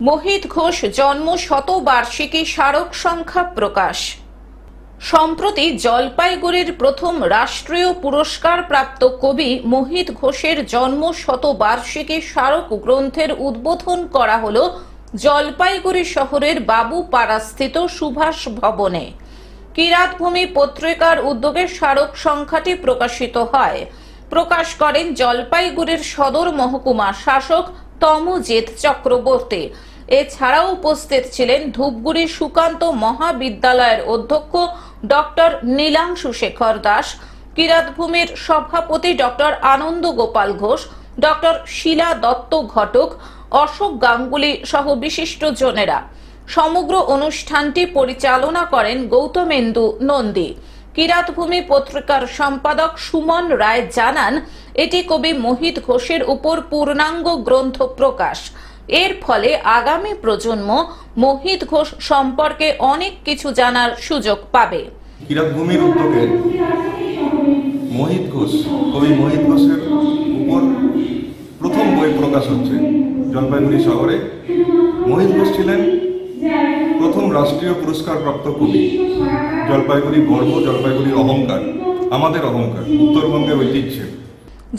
মোহিত ঘোষ জন্ম শতবার্ষিকী স্মারক সংখ্যা প্রকাশ। সম্প্রতি জলপাইগুড়ির প্রথম রাষ্ট্রীয় পুরস্কার প্রাপ্ত কবি মোহিত ঘোষের জন্ম শতবার্ষিকী স্মারক গ্রন্থের উদ্বোধন করা হল জলপাইগুড়ি শহরের বাবুপাড়াস্থিত সুভাষ ভবনে। কিরাতভূমি পত্রিকার উদ্যোগে স্মারক সংখ্যাটি প্রকাশিত হয়। প্রকাশ করেন জলপাইগুড়ির সদর মহকুমা শাসক তমজিৎ চক্রবর্তী। এছাড়াও উপস্থিত ছিলেন ধূপগুড়ি সুকান্ত মহাবিদ্যালয়ের অধ্যক্ষ ডক্টর নীলাংশু শেখর দাস, কিরাতভূমির সভাপতি ডক্টর আনন্দ গোপাল ঘোষ, ডক্টর শিলা দত্ত ঘটক, অশোক গাঙ্গুলি সহ বিশিষ্ট জনেরা। সমগ্র অনুষ্ঠানটি পরিচালনা করেন গৌতমেন্দু নন্দী। কিরাতভূমি পত্রিকার সম্পাদক সুমন রায় জানান, এটি কবি মোহিত ঘোষের উপর পূর্ণাঙ্গ গ্রন্থ প্রকাশ। এর ফলে আগামী প্রজন্ম মোহিত ঘোষ সম্পর্কে অনেক কিছু জানার সুযোগ পাবে। কিরাতভূমির উদ্যোগে মোহিত ঘোষ কবি মোহিত ঘোষের উপর প্রথম বই প্রকাশ হচ্ছে জলপাইগুড়ি শহরে। মোহিত ঘোষ ছিলেন প্রথম রাষ্ট্রীয় পুরস্কারপ্রাপ্ত কবি। জলপাইগুড়ি গর্ব জলপাইগুড়ির অহংকার আমাদের অহংকার উত্তরবঙ্গের ঐতিহ্য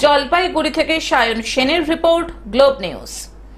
জলপাইগুড়ি থেকে সায়ন সেনের রিপোর্ট গ্লোব নিউজ।